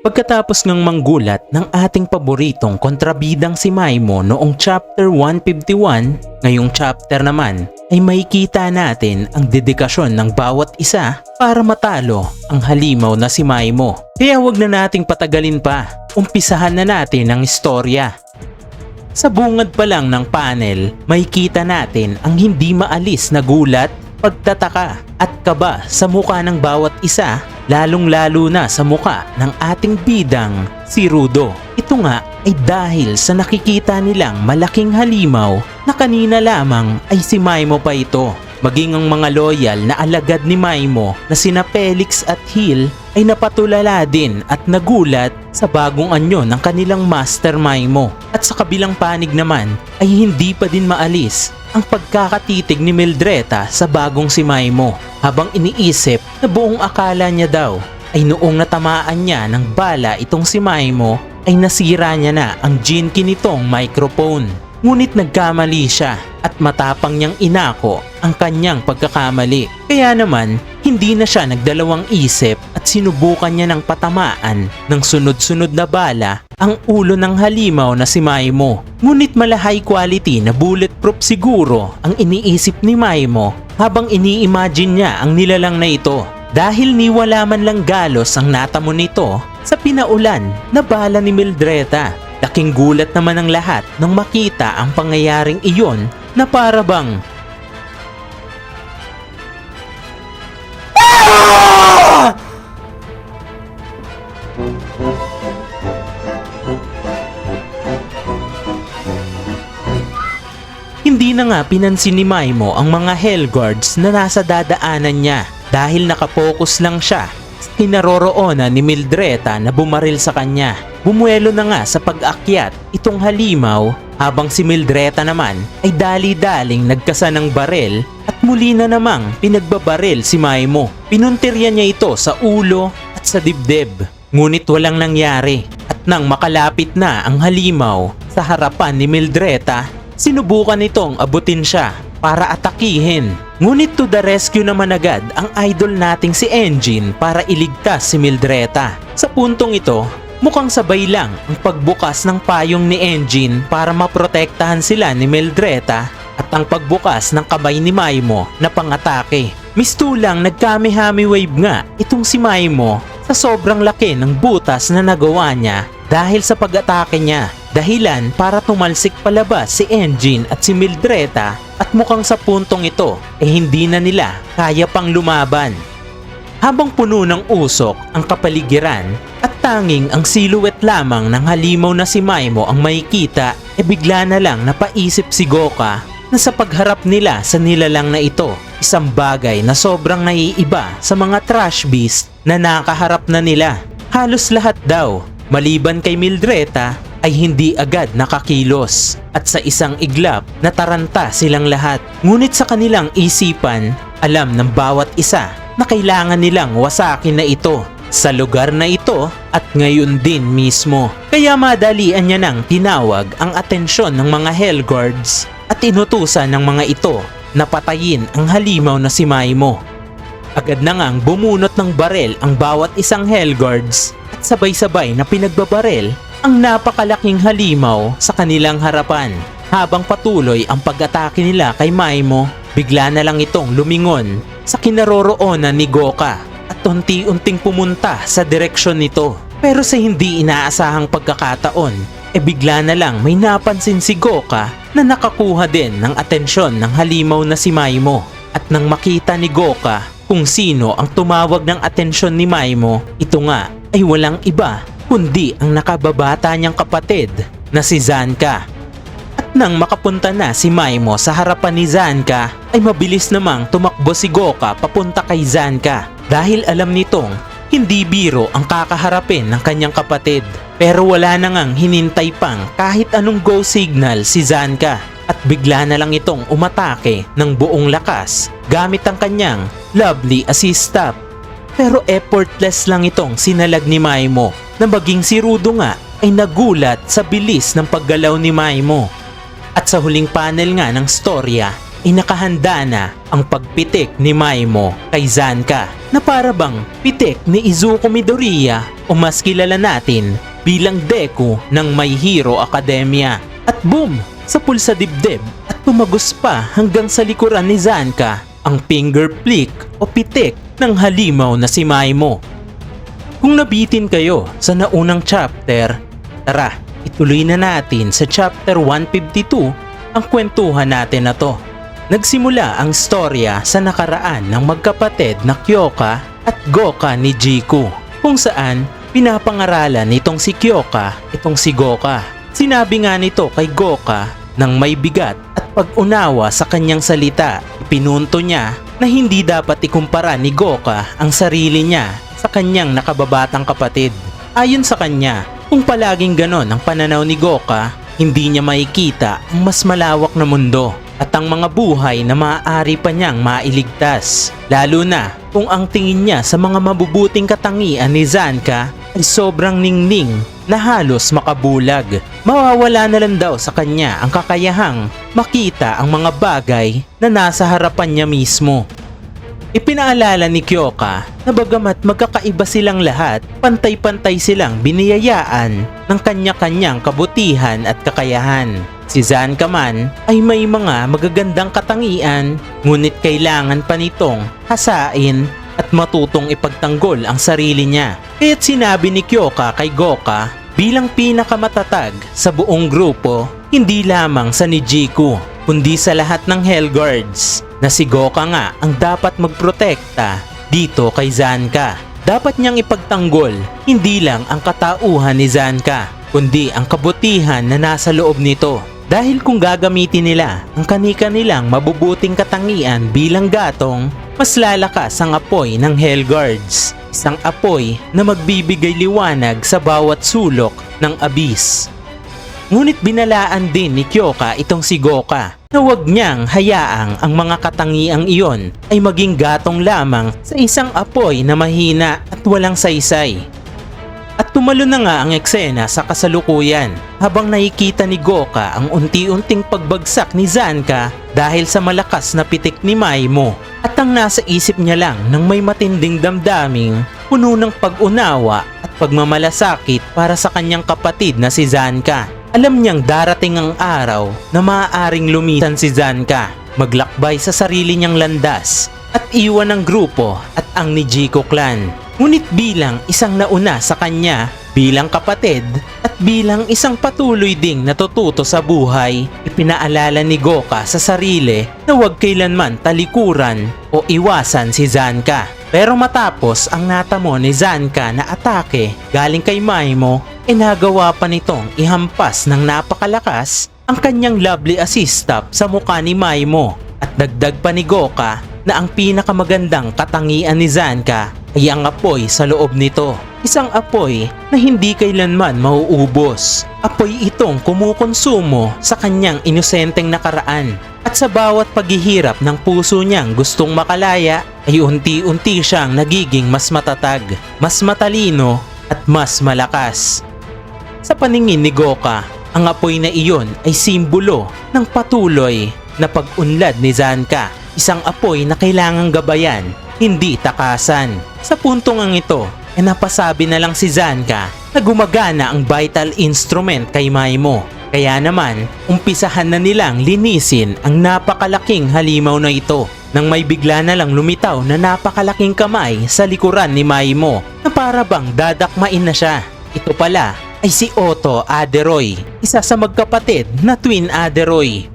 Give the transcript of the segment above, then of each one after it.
Pagkatapos ngang manggulat ng ating paboritong kontrabidang si Maimo noong chapter 151, ngayong chapter naman ay makikita natin ang dedikasyon ng bawat isa para matalo ang halimaw na si Maimo. Kaya wag na nating patagalin pa, umpisahan na natin ang istorya. Sa bungad pa lang ng panel, makikita natin ang hindi maalis na gulat, pagtataka at kaba sa muka ng bawat isa, lalong-lalo na sa muka ng ating bidang si Rudo. Ito nga ay dahil sa nakikita nilang malaking halimaw na kanina lamang ay si Maimo pa ito. Maging ang mga loyal na alagad ni Maimo na sina Felix at Hill ay napatulala din at nagulat sa bagong anyo ng kanilang Master Maimo. At sa kabilang panig naman ay hindi pa din maalis ang pagkakatitig ni Mildreta sa bagong si Maimo habang iniisip na buong akala niya daw ay noong natamaan niya ng bala itong si Maimo ay nasira niya na ang jinki nitong microphone. Ngunit nagkamali siya at matapang niyang inako ang kanyang pagkakamali. Kaya naman, hindi na siya nagdalawang isip at sinubukan niya ng patamaan ng sunod-sunod na bala ang ulo ng halimaw na si Maimo. Ngunit mala high quality na bulletproof siguro ang iniisip ni Maimo habang ini-imagine niya ang nilalang na ito. Dahil niwala man lang galos ang natamo nito sa pinaulan na bala ni Mildreta. Laking gulat naman ng lahat nang makita ang pangyayaring iyon na para na nga pinansin ni Maimo ang mga Hellguards na nasa dadaanan niya dahil nakapokus lang siya kinaroroonan ni Mildreta na bumaril sa kanya. Bumuelo na nga sa pag-akyat itong halimaw habang si Mildreta naman ay dali-daling nagkasa ng barel at muli na namang pinagbabaril si Maimo. Pinuntirya niya ito sa ulo at sa dibdib. Ngunit walang nangyari at nang makalapit na ang halimaw sa harapan ni Mildreta, sinubukan nitong abutin siya para atakihin. Ngunit to the rescue naman agad ang idol nating si Engine para iligtas si Mildreta. Sa puntong ito, mukhang sabay lang ang pagbukas ng payong ni Engine para maprotektahan sila ni Mildreta at ang pagbukas ng kamay ni Maimo na pangatake. Mistulang nagkamihami wave nga itong si Maimo sa sobrang laki ng butas na nagawa niya dahil sa pag-atake niya. Dahilan para tumalsik palabas si Engine at si Mildreta at mukhang sa puntong ito eh hindi na nila kaya pang lumaban. Habang puno ng usok ang kapaligiran at tanging ang silhouette lamang ng halimaw na si Maimo ang makikita e bigla na lang napaisip si Goka na sa pagharap nila sa nilalang na ito isang bagay na sobrang naiiba sa mga trash beast na nakaharap na nila. Halos lahat daw maliban kay Mildreta ay hindi agad nakakilos at sa isang iglap nataranta silang lahat. Ngunit sa kanilang isipan, alam ng bawat isa na kailangan nilang wasakin na ito sa lugar na ito at ngayon din mismo. Kaya madalian niya nang tinawag ang atensyon ng mga Hellguards at inutusan ng mga ito na patayin ang halimaw na si Maimo. Agad na ngang bumunot ng barel ang bawat isang Hellguards at sabay-sabay na pinagbabarel ang napakalaking halimaw sa kanilang harapan. Habang patuloy ang pag-atake nila kay Maimo, bigla na lang itong lumingon sa kinaroroonan ni Goka at unti-unting pumunta sa direksyon nito. Pero sa hindi inaasahang pagkakataon, e bigla na lang may napansin si Goka na nakakuha din ng atensyon ng halimaw na si Maimo. At nang makita ni Goka kung sino ang tumawag ng atensyon ni Maimo, ito nga ay walang iba kundi ang nakababata niyang kapatid na si Zanka. At nang makapunta na si Maimo sa harapan ni Zanka, ay mabilis namang tumakbo si Goka papunta kay Zanka dahil alam nitong hindi biro ang kakaharapin ng kanyang kapatid. Pero wala na ngang hinintay pang kahit anong go signal si Zanka at bigla na lang itong umatake ng buong lakas gamit ang kanyang lovely assist stop. Pero effortless lang itong sinalag ni Maimo na maging si Rudo nga ay nagulat sa bilis ng paggalaw ni Maimo. At sa huling panel nga ng storya, ay nakahanda na ang pagpitik ni Maimo kay Zanka na para bang pitik ni Izuku Midoriya o mas kilala natin bilang Deku ng My Hero Academia. At boom! Sa pulsa dibdib at tumagos pa hanggang sa likuran ni Zanka ang finger flick o pitik ng halimaw na si Maimo. Kung nabitin kayo sa naunang chapter, tara, ituloy na natin sa chapter 152 ang kwentuhan natin na to. Nagsimula ang storya sa nakaraan ng magkapatid na Kyoka at Goka ni Jiku kung saan pinapangaralan nitong si Kyoka itong si Goka. Sinabi nga nito kay Goka ng may bigat at pag-unawa sa kanyang salita. Pinunto niya na hindi dapat ikumpara ni Goka ang sarili niya sa kanyang nakababatang kapatid. Ayon sa kanya, kung palaging ganon ang pananaw ni Goka, hindi niya makikita ang mas malawak na mundo at ang mga buhay na maaari pa niyang mailigtas. Lalo na kung ang tingin niya sa mga mabubuting katangian ni Zanka ay sobrang ningning na halos makabulag. Mawawala na lang daw sa kanya ang kakayahang makita ang mga bagay na nasa harapan niya mismo. Ipinaalala ni Kyoka na bagamat magkakaiba silang lahat, pantay-pantay silang biniyayaan ng kanya-kanyang kabutihan at kakayahan. Si Zanka man ay may mga magagandang katangian, ngunit kailangan pa nitong hasain at matutong ipagtanggol ang sarili niya. Kaya't sinabi ni Kyoka kay Goka bilang pinakamatatag sa buong grupo, hindi lamang sa Nijiku, kundi sa lahat ng Hellguards na si Goka nga ang dapat magprotekta dito kay Zanka. Dapat niyang ipagtanggol hindi lang ang katauhan ni Zanka, kundi ang kabutihan na nasa loob nito. Dahil kung gagamitin nila ang kanika nilang mabubuting katangian bilang gatong, mas lalakas ang apoy ng Hellguards. Isang apoy na magbibigay liwanag sa bawat sulok ng abyss. Ngunit binalaan din ni Kyoka itong si Goka na huwag niyang hayaang ang mga katangiang iyon ay maging gatong lamang sa isang apoy na mahina at walang saysay. At tumalo na nga ang eksena sa kasalukuyan habang nakikita ni Goka ang unti-unting pagbagsak ni Zanka dahil sa malakas na pitik ni Maimo at ang nasa isip niya lang ng may matinding damdaming puno ng pag-unawa at pagmamalasakit para sa kanyang kapatid na si Zanka. Alam niyang darating ang araw na maaaring lumisan si Zanka, maglakbay sa sarili niyang landas at iwan ang grupo at ang Nijiko clan. Ngunit bilang isang nauna sa kanya, bilang kapatid at bilang isang patuloy ding natututo sa buhay, ipinaalala ni Goka sa sarili na huwag kailanman talikuran o iwasan si Zanka. Pero matapos ang natamo ni Zanka na atake galing kay Maimo, inagawa pa nitong ihampas ng napakalakas ang kanyang lovely assist sa mukha ni Maimo at dagdag pa ni Goka na ang pinakamagandang katangian ni Zanka ay ang apoy sa loob nito. Isang apoy na hindi kailanman mauubos. Apoy itong kumukonsumo sa kanyang inosenteng nakaraan. At sa bawat paghihirap ng puso niyang gustong makalaya ay unti-unti siyang nagiging mas matatag, mas matalino at mas malakas. Sa paningin ni Goka, ang apoy na iyon ay simbolo ng patuloy na pag-unlad ni Zanka. Isang apoy na kailangang gabayan, hindi takasan. Sa puntong ang ito, ay napasabi na lang si Zanka na gumagana ang vital instrument kay Maimo. Kaya naman, umpisahan na nilang linisin ang napakalaking halimaw na ito nang may bigla na lang lumitaw na napakalaking kamay sa likuran ni Maimo na para bang dadakmain na siya. Ito pala ay si Otto Aderoy, isa sa magkapatid na twin Aderoy.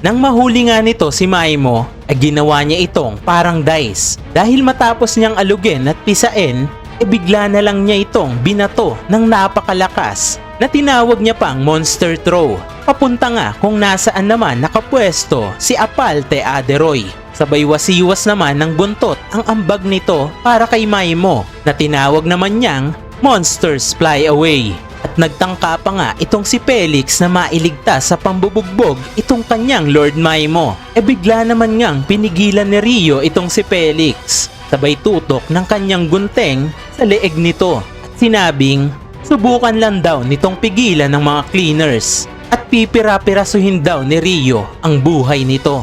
Nang mahuli nga nito si Maimo, ay ginawa niya itong parang dice. Dahil matapos niyang alugin at pisain, e bigla na lang niya itong binato ng napakalakas na tinawag niya pang monster throw. Papunta nga kung nasaan naman nakapwesto si Apalte Aderoy. Sabay wasiwas naman ng buntot ang ambag nito para kay Maimo na tinawag naman niyang Monsters Fly Away. At nagtangka pa nga itong si Felix na mailigtas sa pambubugbog itong kanyang Lord Maimo. E bigla naman ngang pinigilan ni Rio itong si Felix. Sabay tutok ng kanyang gunteng sa leeg nito. At sinabing, subukan lang daw nitong pigilan ng mga cleaners. At pipira-pirasuhin daw ni Rio ang buhay nito.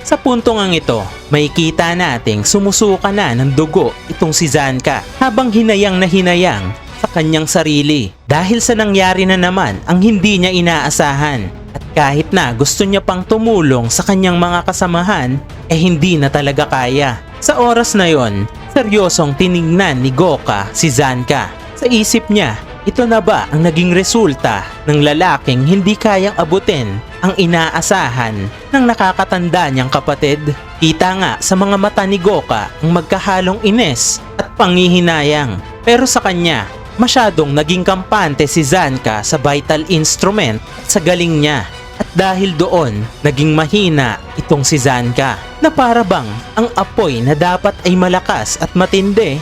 Sa punto ngang ito, makikita nating sumusuka na ng dugo itong si Zanka habang hinayang na hinayang sa kanyang sarili dahil sa nangyari na naman ang hindi niya inaasahan. At kahit na gusto niya pang tumulong sa kanyang mga kasamahan, eh hindi na talaga kaya. Sa oras na yon, seryosong tiningnan ni Goka si Zanka. Sa isip niya, ito na ba ang naging resulta ng lalaking hindi kayang abutin ang inaasahan ng nakakatanda niyang kapatid? Kita nga sa mga mata ni Goka ang magkahalong ines at pangihinayang. Pero sa kanya, masyadong naging kampante si Zanka sa vital instrument sa galing niya. At dahil doon, naging mahina itong si Zanka na para bang ang apoy na dapat ay malakas at matindi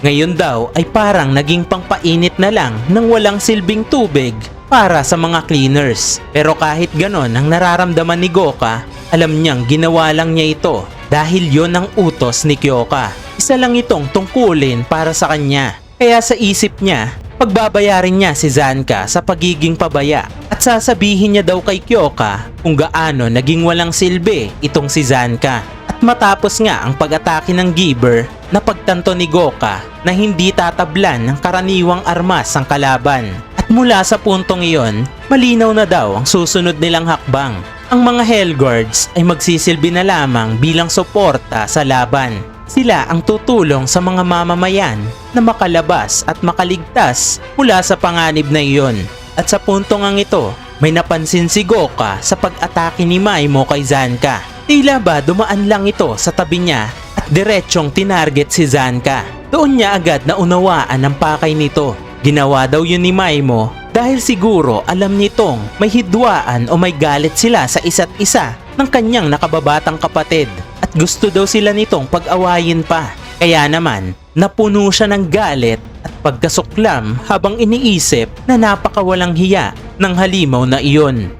ngayon daw ay parang naging pangpainit na lang ng walang silbing tubig para sa mga cleaners. Pero kahit ganon ang nararamdaman ni Goka, alam niyang ginawa lang niya ito dahil yon ang utos ni Kyoka. Isa lang itong tungkulin para sa kanya. Kaya sa isip niya, pagbabayarin niya si Zanka sa pagiging pabaya at sasabihin niya daw kay Kyoka kung gaano naging walang silbi itong si Zanka. At matapos nga ang pag-atake ng Giver, napagtanto ni Goka na hindi tatablan ng karaniwang armas ang kalaban. At mula sa puntong iyon, malinaw na daw ang susunod nilang hakbang. Ang mga Hellguards ay magsisilbi na lamang bilang suporta sa laban. Sila ang tutulong sa mga mamamayan na makalabas at makaligtas mula sa panganib na iyon. At sa puntong ang ito, may napansin si Goka sa pag-atake ni Maimo kay Zanka. Tila ba dumaan lang ito sa tabi niya at diretsyong tinarget si Zanka. Doon niya agad na unawaan ang pakay nito. Ginawa daw yun ni Maimo dahil siguro alam nitong may hidwaan o may galit sila sa isa't isa ng kanyang nakababatang kapatid at gusto daw sila nitong pag-awayin pa. Kaya naman, napuno siya ng galit at pagkasuklam habang iniisip na napakawalang hiya ng halimaw na iyon.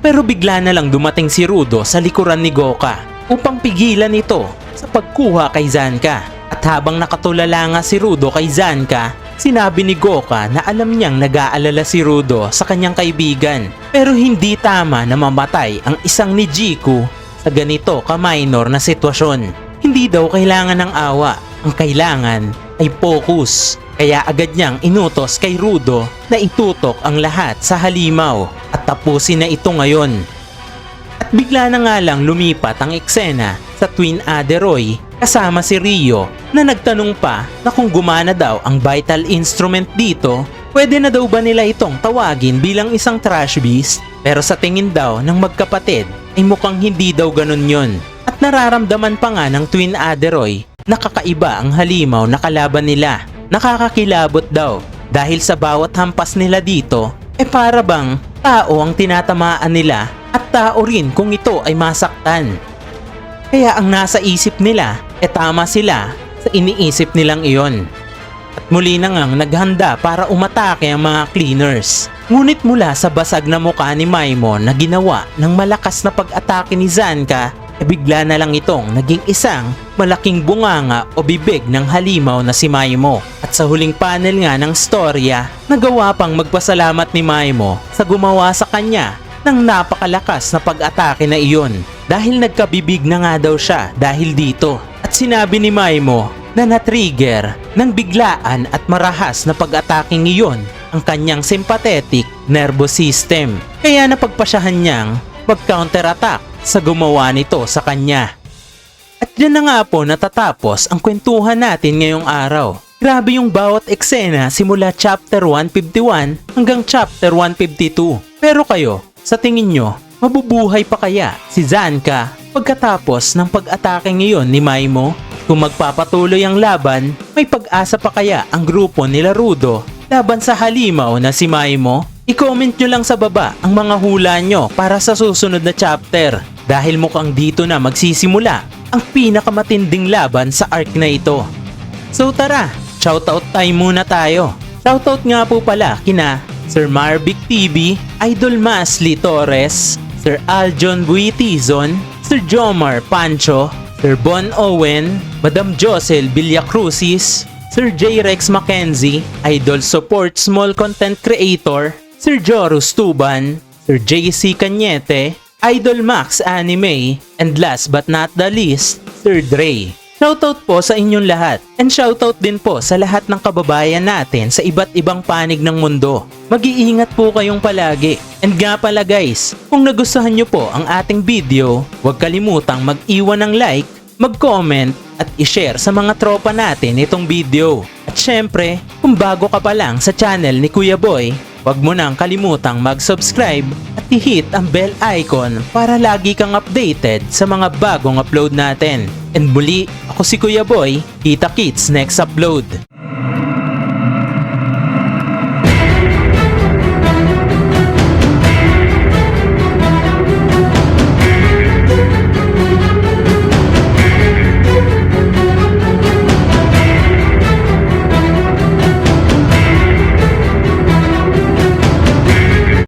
Pero bigla na lang dumating si Rudo sa likuran ni Goka upang pigilan ito sa pagkuha kay Zanka. At habang nakatulala nga si Rudo kay Zanka, sinabi ni Goka na alam niyang nag-aalala si Rudo sa kanyang kaibigan. Pero hindi tama na mamatay ang isang ni Jiku sa ganito ka-minor na sitwasyon. Hindi daw kailangan ng awa. Ang kailangan ay focus. Kaya agad niyang inutos kay Rudo na itutok ang lahat sa halimaw at tapusin na ito ngayon. At bigla na nga lang lumipat ang eksena sa Twin Aderoy kasama si Rio na nagtanong pa na kung gumana daw ang vital instrument dito, pwede na daw ba nila itong tawagin bilang isang trash beast? Pero sa tingin daw ng magkapatid ay mukhang hindi daw ganun yon. At nararamdaman pa nga ng Twin Aderoy na kakaiba ang halimaw na kalaban nila. Nakakakilabot daw dahil sa bawat hampas nila dito, e para bang tao ang tinatamaan nila at tao rin kung ito ay masaktan. Kaya ang nasa isip nila, e tama sila sa iniisip nilang iyon. Muli na ngang naghanda para umatake ang mga cleaners. Ngunit mula sa basag na mukha ni Maimon na ginawa ng malakas na pag-atake ni Zanka, e bigla na lang itong naging isang malaking bunganga o bibig ng halimaw na si Maimo. At sa huling panel nga ng storya, nagawa pang magpasalamat ni Maimo sa gumawa sa kanya ng napakalakas na pag-atake na iyon dahil nagkabibig na nga daw siya dahil dito. At sinabi ni Maimo na na-trigger ng biglaan at marahas na pag-ataking iyon ang kanyang sympathetic nervous system. Kaya napagpasyahan niyang mag-counterattack sa gumawa nito sa kanya. At dyan na nga po natatapos ang kwentuhan natin ngayong araw. Grabe yung bawat eksena simula chapter 151 hanggang chapter 152. Pero kayo, sa tingin nyo, mabubuhay pa kaya si Zanka pagkatapos ng pag-atake ngayon ni Maimo? Kung magpapatuloy ang laban, may pag-asa pa kaya ang grupo nila Rudo laban sa halimaw na si Maimo? I-comment nyo lang sa baba ang mga hula nyo para sa susunod na chapter dahil mukhang dito na magsisimula ang pinakamatinding laban sa arc na ito. So tara, shoutout time muna tayo. Shoutout nga po pala kina Sir Marvic TV, Idol Masli Torres, Sir Aljon Buitizon, Sir Jomar Pancho, Sir Bon Owen, Madam Josel Villacrucis, Sir J. Rex Mackenzie, Idol Support Small Content Creator, Sir Jorus Tuban, Sir JC Cañete, Idol Max Anime, and last but not the least, Third Ray. Shoutout po sa inyong lahat and shoutout din po sa lahat ng kababayan natin sa iba't ibang panig ng mundo. Mag-iingat po kayong palagi. And nga pala guys, kung nagustuhan nyo po ang ating video, huwag kalimutang mag-iwan ng like, mag-comment at i-share sa mga tropa natin itong video. At syempre, kung bago ka pa lang sa channel ni Kuya Boy, huwag mo nang kalimutang mag-subscribe at i-hit ang bell icon para lagi kang updated sa mga bagong upload natin. And muli, ako si Kuya Boy, kita kits next upload.